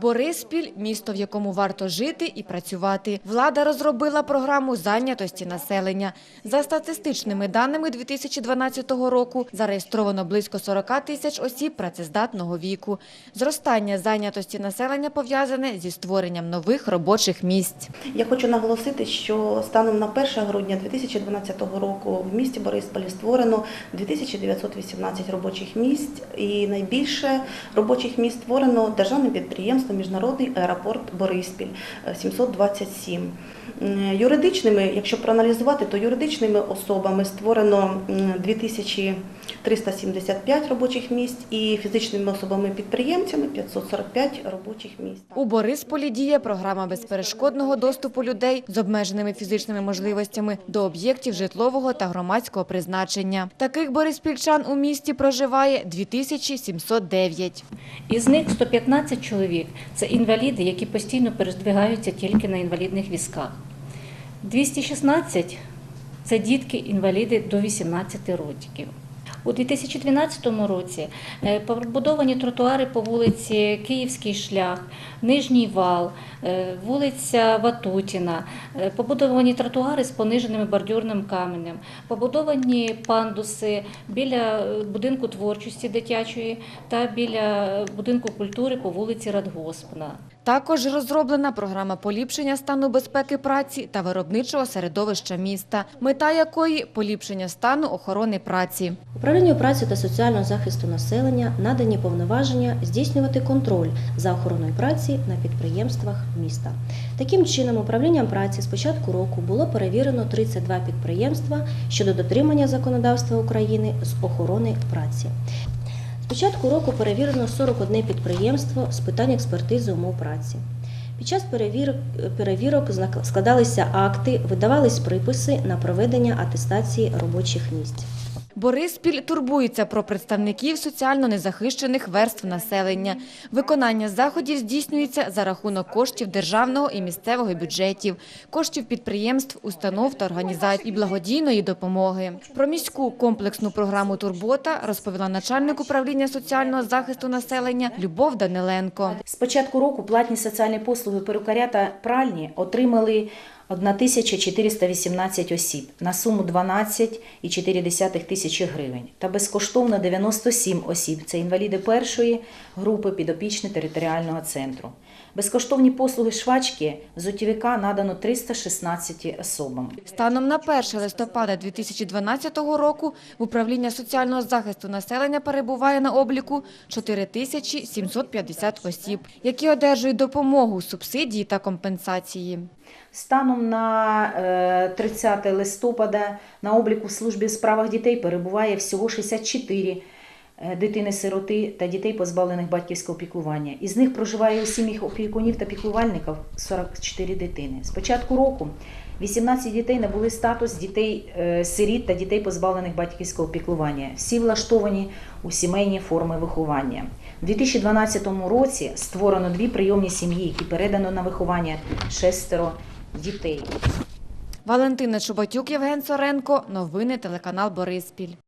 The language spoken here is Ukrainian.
Бориспіль місто, в якому варто жити і працювати. Влада розробила програму зайнятості населення. За статистичними даними 2012 року зареєстровано близько 40 тисяч осіб працездатного віку. Зростання зайнятості населення пов'язане зі створенням нових робочих місць. Я хочу наголосити, що станом на 1 грудня 2012 року в місті Борисполі створено 2918 робочих місць, і найбільше робочих місць створено державним підприємством Міжнародний аеропорт Бориспіль е, 727. Юридичними, якщо проаналізувати, то юридичними особами створено м, 2375 робочих місць і фізичними особами-підприємцями 545 робочих місць. У Борисполі діє програма безперешкодного доступу людей з обмеженими фізичними можливостями до об'єктів житлового та громадського призначення. Таких бориспільчан у місті проживає 2709. Із них 115 чоловік це інваліди, які постійно передвигаються тільки на інвалідних візках. 216 це дітки-інваліди до 18 років. У 2012 році е, побудовані тротуари по вулиці Київський шлях, Нижній вал, е, вулиця Ватутіна, е, побудовані тротуари з пониженими бордюрним каменем, побудовані пандуси біля будинку творчості дитячої та біля будинку культури по вулиці Радгоспна. Також розроблена програма поліпшення стану безпеки праці та виробничого середовища міста, мета якої – поліпшення стану охорони праці. Управлінню праці та соціального захисту населення надані повноваження здійснювати контроль за охороною праці на підприємствах міста. Таким чином, управлінням праці з початку року було перевірено 32 підприємства щодо дотримання законодавства України з охорони праці. З початку року перевірено 41 підприємство з питань експертизи умов праці. Під час перевірок, складалися акти, видавались приписи на проведення атестації робочих місць. Бориспіль турбується про представників соціально незахищених верств населення. Виконання заходів здійснюється за рахунок коштів державного і місцевого бюджетів, коштів підприємств, установ та організацій і благодійної допомоги. Про міську комплексну програму «Турбота» розповіла начальник управління соціального захисту населення Любов Даниленко. З початку року платні соціальні послуги перукаря та пральні отримали 1418 осіб на суму 12,4 тисячі гривень та безкоштовно 97 осіб – це інваліди першої групи підопічні територіального центру. Безкоштовні послуги швачки зутівика надано 316 особам. Станом на 1 листопада 2012 року в управління соціального захисту населення перебуває на обліку 4750 осіб, які одержують допомогу, субсидії та компенсації. Станом на е, 30 листопада на обліку в службі у справах дітей перебуває всього 64 е, дитини-сироти та дітей, позбавлених батьківського піклування. Із них проживає у сім'ях опікунів та піклувальників 44 дитини. З початку року 18 дітей набули статус дітей-сиріт та дітей, позбавлених батьківського піклування. Всі влаштовані у сімейні форми виховання. У 2012 році створено дві прийомні сім'ї, які передано на виховання шестеро дітей. Валентина Чубатюк, Євген Соренко. Новини телеканал Бориспіль.